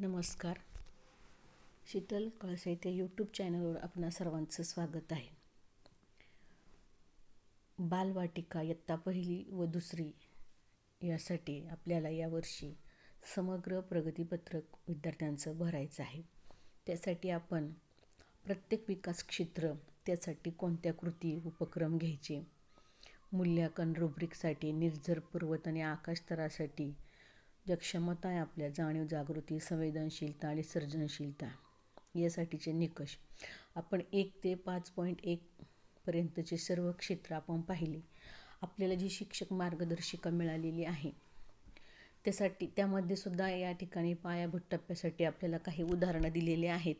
नमस्कार. शीतल कळसाईते यूट्यूब चॅनलवर आपणा सर्वांचं स्वागत आहे. बालवाटिका इयत्ता पहिली व दुसरी यासाठी आपल्याला यावर्षी समग्र प्रगतीपत्रक विद्यार्थ्यांचं भरायचं आहे. त्यासाठी आपण प्रत्येक विकास क्षेत्र त्यासाठी कोणत्या कृती उपक्रम घ्यायचे? मूल्यांकन रुब्रिकसाठी निर्जर पर्वत आणि आकाशतरासाठी ज्या क्षमता आहे आपल्या जाणीव जागृती संवेदनशीलता आणि सर्जनशीलता यासाठीचे निकष. आपण एक ते पाच पॉईंट एकपर्यंतचे सर्व क्षेत्र आपण पाहिले. आपल्याला जी शिक्षक मार्गदर्शिका मिळालेली आहे त्यासाठी त्यामध्ये सुद्धा या ठिकाणी पायाभूत टप्प्यासाठी आपल्याला काही उदाहरणं दिलेली आहेत.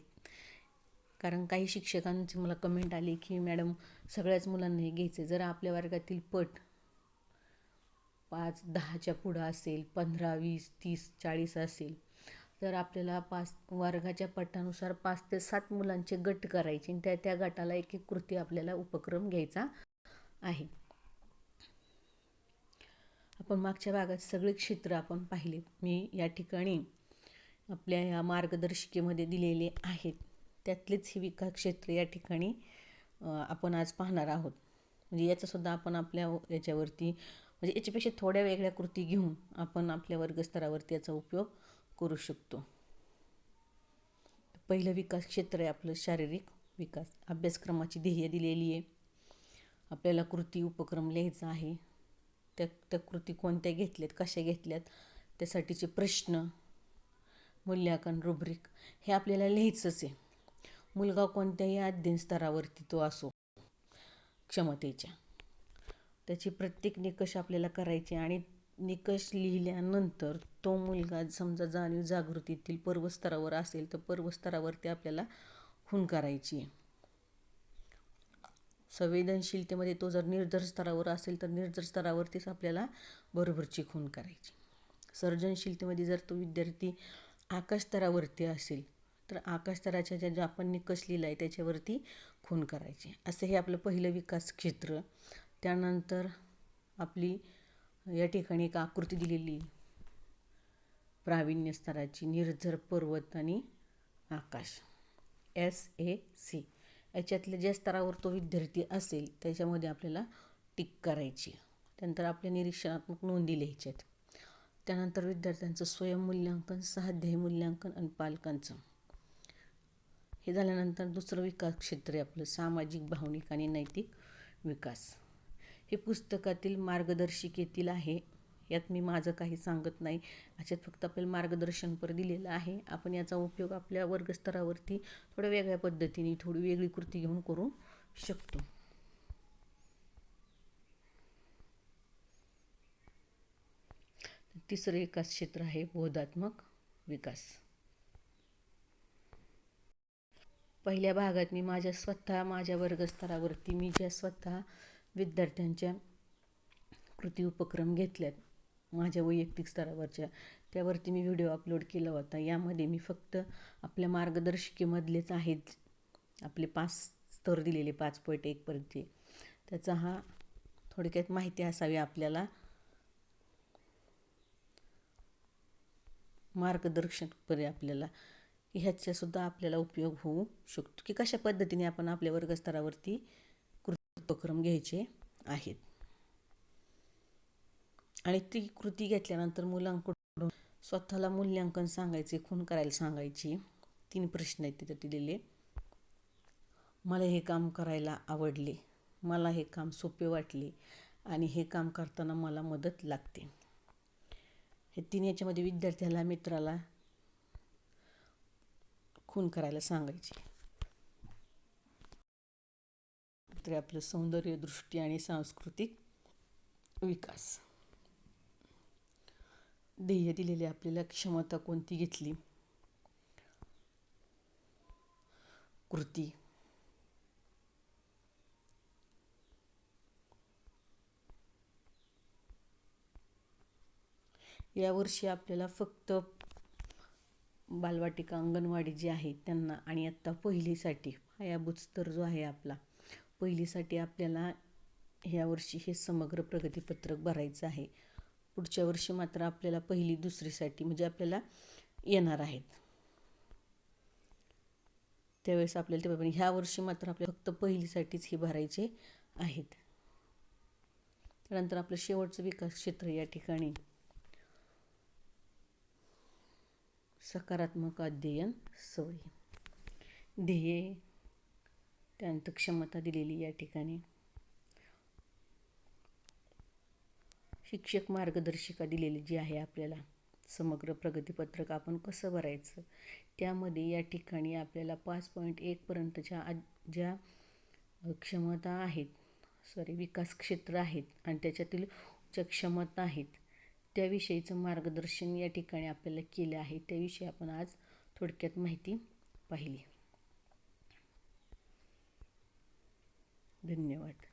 कारण काही शिक्षकांची मला कमेंट आली की मॅडम सगळ्याच मुलांना हे घ्यायचे जर आपल्या वर्गातील पट पाच दहाच्या पुढं असेल पंधरा वीस तीस चाळीस असेल तर आपल्याला पाच वर्गाच्या पटानुसार पाच ते सात मुलांचे गट करायचे आणि त्या त्या गटाला एक एक कृती आपल्याला उपक्रम घ्यायचा आहे. आपण मागच्या भागात सगळे क्षेत्र आपण पाहिले. मी या ठिकाणी आपल्या या मार्गदर्शिकेमध्ये दिलेले आहेत. त्यातलेच ही विकास क्षेत्र या ठिकाणी आपण आज पाहणार आहोत. म्हणजे याचासुद्धा आपण आपल्या याच्यावरती म्हणजे याच्यापेक्षा थोड्या वेगळ्या कृती घेऊन आपण आपल्या वर्गस्तरावरती याचा उपयोग करू शकतो. पहिलं विकास क्षेत्र आहे आपलं शारीरिक विकास. अभ्यासक्रमाची ध्येय दिलेली आहे. आपल्याला कृती उपक्रम लिहायचा आहे. त्या त्या कृती कोणत्या घेतल्यात कशा घेतल्यात त्यासाठीचे प्रश्न मूल्यांकन रुब्रिक हे आपल्याला लिहायचंच आहे. मुलगा कोणत्याही अध्ययन स्तरावरती तो असो क्षमतेच्या. त्याचे प्रत्येक निकष आपल्याला करायचे आणि निकष लिहिल्यानंतर तो मुलगा समजा जाणीव जागृतीतील पर्वस्तरावर असेल तर पर्वस्तरावरती आपल्याला खून करायची. आहे संवेदनशीलतेमध्ये तो जर निर्जर स्तरावर असेल तर निर्जर स्तरावरतीच आपल्याला बरोबरची खून करायची. सर्जनशीलतेमध्ये जर तो विद्यार्थी आकाश स्तरावरती असेल तर आकाश स्तराच्या ज्या आपण निकष लिहिला आहे त्याच्यावरती खून करायची. असं हे आपलं पहिलं विकास क्षेत्र. त्यानंतर आपली या ठिकाणी एक आकृती दिलेली प्रावीण्य स्तराची निर्झर पर्वत आणि आकाश. S A C. याच्यातल्या ज्या स्तरावर तो विद्यार्थी असेल त्याच्यामध्ये आपल्याला टिक करायची त्यानंतर आपल्या निरीक्षणात्मक नोंदी लिहायच्यात. त्यानंतर विद्यार्थ्यांचं स्वयंमूल्यांकन सहाध्यायी मूल्यांकन आणि पालकांचं. हे झाल्यानंतर दुसरं विकास क्षेत्र आहे आपलं सामाजिक भावनिक आणि नैतिक विकास. हे पुस्तकातील मार्गदर्शिकेतील आहे. यात मी माझं काही सांगत नाही. याच्यात फक्त आपल्याला मार्गदर्शनपर दिलेलं आहे. आपण याचा उपयोग आपल्या वर्गस्तरावरती थोड्या वेगळ्या पद्धतीने थोडी वेगळी कृती घेऊन करू शकतो. तिसरं विकास क्षेत्र आहे बोधात्मक विकास. पहिल्या भागात मी माझ्या स्वतः माझ्या वर्गस्तरावरती मी ज्या स्वतः विद्यार्थ्यांच्या कृती उपक्रम घेतल्यात माझ्या वैयक्तिक स्तरावरच्या. त्यावरती मी व्हिडिओ अपलोड केला होता. यामध्ये मी फक्त आपल्या मार्गदर्शिकेमधलेच आहेत. आपले पाच स्तर दिलेले पाच पॉईंट एकपर्यंत त्याचा हा थोडक्यात माहिती असावी आपल्याला. मार्गदर्शकपणे आपल्याला. ह्याचासुद्धा आपल्याला उपयोग होऊ शकतो. की कशा पद्धतीने आपण आपल्या वर्गस्तरावरती उपक्रम घ्यायचे आहेत. आणि ती कृती घेतल्यानंतर मुलांकडून स्वतःला मूल्यांकन सांगायचे खून करायला सांगायची. तीन प्रश्न आहेत तिथे दिलेले. मला हे काम करायला आवडले. मला हे काम सोपे वाटले आणि हे काम करताना मला मदत लागते. हे तीन याच्यामध्ये विद्यार्थ्याला मित्राला खून करायला सांगायचे. तर आपलं सौंदर्य दृष्टी आणि सांस्कृतिक विकास. ध्येय दिलेले आपल्याला क्षमता कोणती घेतली? कृती. यावर्षी आपल्याला फक्त बालवाटिका अंगणवाडी जी आहे त्यांना आणि आत्ता पहिलीसाठी पायाभूत स्तर जो आहे आपला पहिलीसाठी आपल्याला ह्यावर्षी हे समग्र प्रगतीपत्रक भरायचं आहे. पुढच्या वर्षी मात्र आपल्याला पहिली दुसरीसाठी म्हणजे आपल्याला येणार आहेत. त्यावेळेस आपल्याला ते पण ह्या वर्षी मात्र आपल्याला फक्त पहिलीसाठीच हे भरायचे आहेत. त्यानंतर आपलं शेवटचं विकास क्षेत्र या ठिकाणी. सकारात्मक अध्ययन सवय ध्येय त्यानंतर क्षमता दिलेली या ठिकाणी. शिक्षक मार्गदर्शिका दिलेली जी आहे आपल्याला समग्र प्रगतीपत्रक आपण कसं भरायचं त्यामध्ये या ठिकाणी आपल्याला पाच पॉईंट एकपर्यंतच्या ज्या क्षमता आहेत सॉरी विकास क्षेत्र आहेत आणि त्याच्यातील ज्या क्षमता आहेत त्याविषयीचं मार्गदर्शन या ठिकाणी आपल्याला केलं आहे. त्याविषयी आपण आज थोडक्यात माहिती पाहिली. धन्यवाद